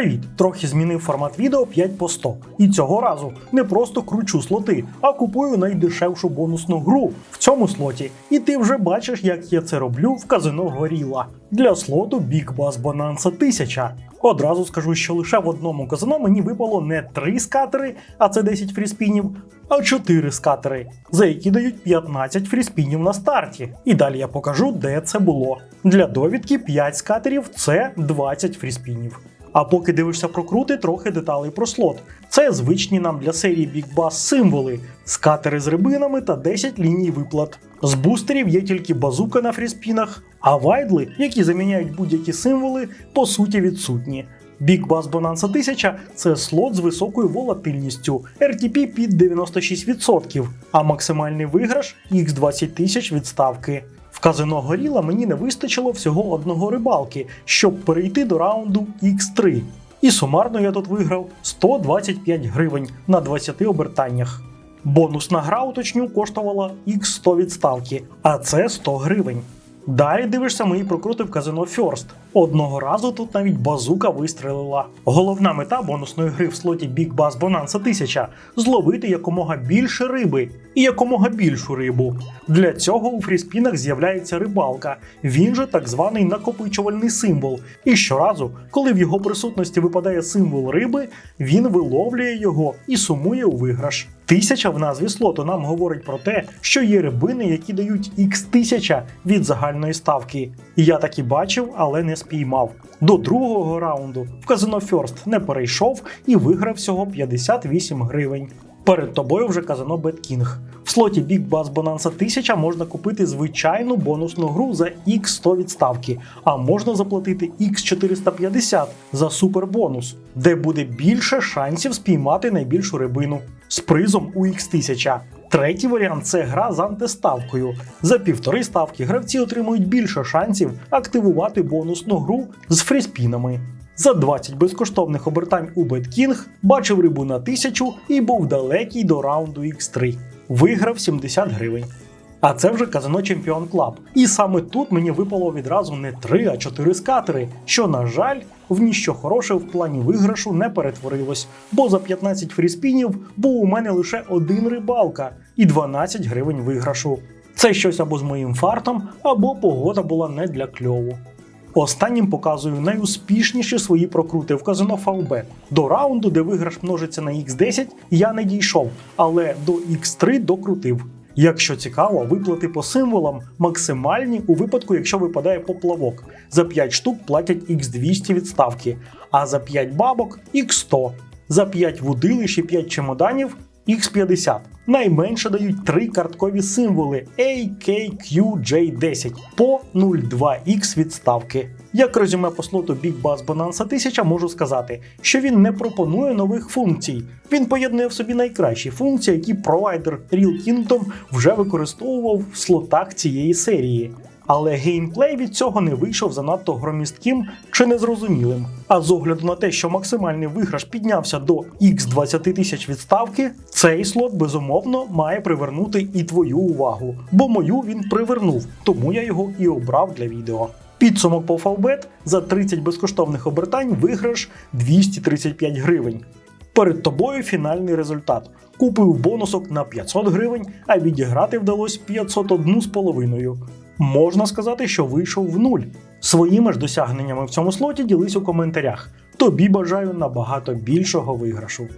Привіт! Трохи змінив формат відео 5 по 100. І цього разу не просто кручу слоти, а купую найдешевшу бонусну гру в цьому слоті. І ти вже бачиш, як я це роблю в казино Горіла. Для слоту Big Bass Bonanza 1000. Одразу скажу, що лише в одному казино мені випало не 3 скатери, а це 10 фріспінів, а 4 скатери, за які дають 15 фріспінів на старті. І далі я покажу, де це було. Для довідки 5 скатерів це 20 фріспінів. А поки дивишся прокрути, трохи деталей про слот. Це звичні нам для серії Big Bass символи, скатери з рибинами та 10 ліній виплат. З бустерів є тільки базука на фріспінах, а вайдли, які заміняють будь-які символи, по суті відсутні. Big Bass Bonanza 1000 – це слот з високою волатильністю, RTP під 96%, а максимальний виграш X20 тисяч відставки. Казино горіла мені не вистачило всього одного рибалки, щоб перейти до раунду X3. І сумарно я тут виграв 125 гривень на 20 обертаннях. Бонусна гра, уточню, коштувала X100 відставки, а це 100 гривень. Далі дивишся мої прокрути в казино First. Одного разу тут навіть базука вистрелила. Головна мета бонусної гри в слоті Big Bass Bonanza 1000 – зловити якомога більше риби і якомога більшу рибу. Для цього у фріспінах з'являється рибалка, він же так званий накопичувальний символ. І щоразу, коли в його присутності випадає символ риби, він виловлює його і сумує у виграш. Тисяча в назві слоту нам говорить про те, що є рибини, які дають x 1000 від загальної ставки. Я так і бачив, але не спіймав. До другого раунду в казино First не перейшов і виграв всього 58 гривень. Перед тобою вже казино BetKing. В слоті Big Bass Bonanza 1000 можна купити звичайну бонусну гру за X100 відставки, а можна заплатити X450 за супербонус, де буде більше шансів спіймати найбільшу рибину з призом у X1000. Третій варіант це гра з антиставкою. За півтори ставки гравці отримують більше шансів активувати бонусну гру з фріспінами. За 20 безкоштовних обертань у BetKing бачив рибу на 1000 і був далекий до раунду X3. Виграв 70 гривень. А це вже казино Чемпіон Клаб. І саме тут мені випало відразу не 3, а 4 скатери, що, на жаль, в ніщо хороше в плані виграшу не перетворилось, бо за 15 фріспінів був у мене лише один рибалка і 12 гривень виграшу. Це щось або з моїм фартом, або погода була не для кльову. Останнім показую найуспішніші свої прокрути в казино Фавбет. До раунду, де виграш множиться на X10, я не дійшов, але до X3 докрутив. Якщо цікаво, виплати по символам максимальні у випадку, якщо випадає поплавок. За 5 штук платять X200 відставки, а за 5 бабок X100, за 5 вудилищ і 5 чемоданів X50. Найменше дають 3 карткові символи AKQJ10 по 0,2X відставки. Як резюме по слоту Big Bass Bonanza 1000 можу сказати, що він не пропонує нових функцій. Він поєднує в собі найкращі функції, які провайдер Real Kingdom вже використовував в слотах цієї серії. Але геймплей від цього не вийшов занадто громістким чи незрозумілим. А з огляду на те, що максимальний виграш піднявся до X20 тисяч відставки, цей слот безумовно має привернути і твою увагу, бо мою він привернув, тому я його і обрав для відео. Підсумок по Фавбет за 30 безкоштовних обертань виграш 235 гривень. Перед тобою фінальний результат. Купив бонусок на 500 гривень, а відіграти вдалося 501 з половиною. Можна сказати, що вийшов в нуль. Своїми ж досягненнями в цьому слоті ділись у коментарях. Тобі бажаю набагато більшого виграшу.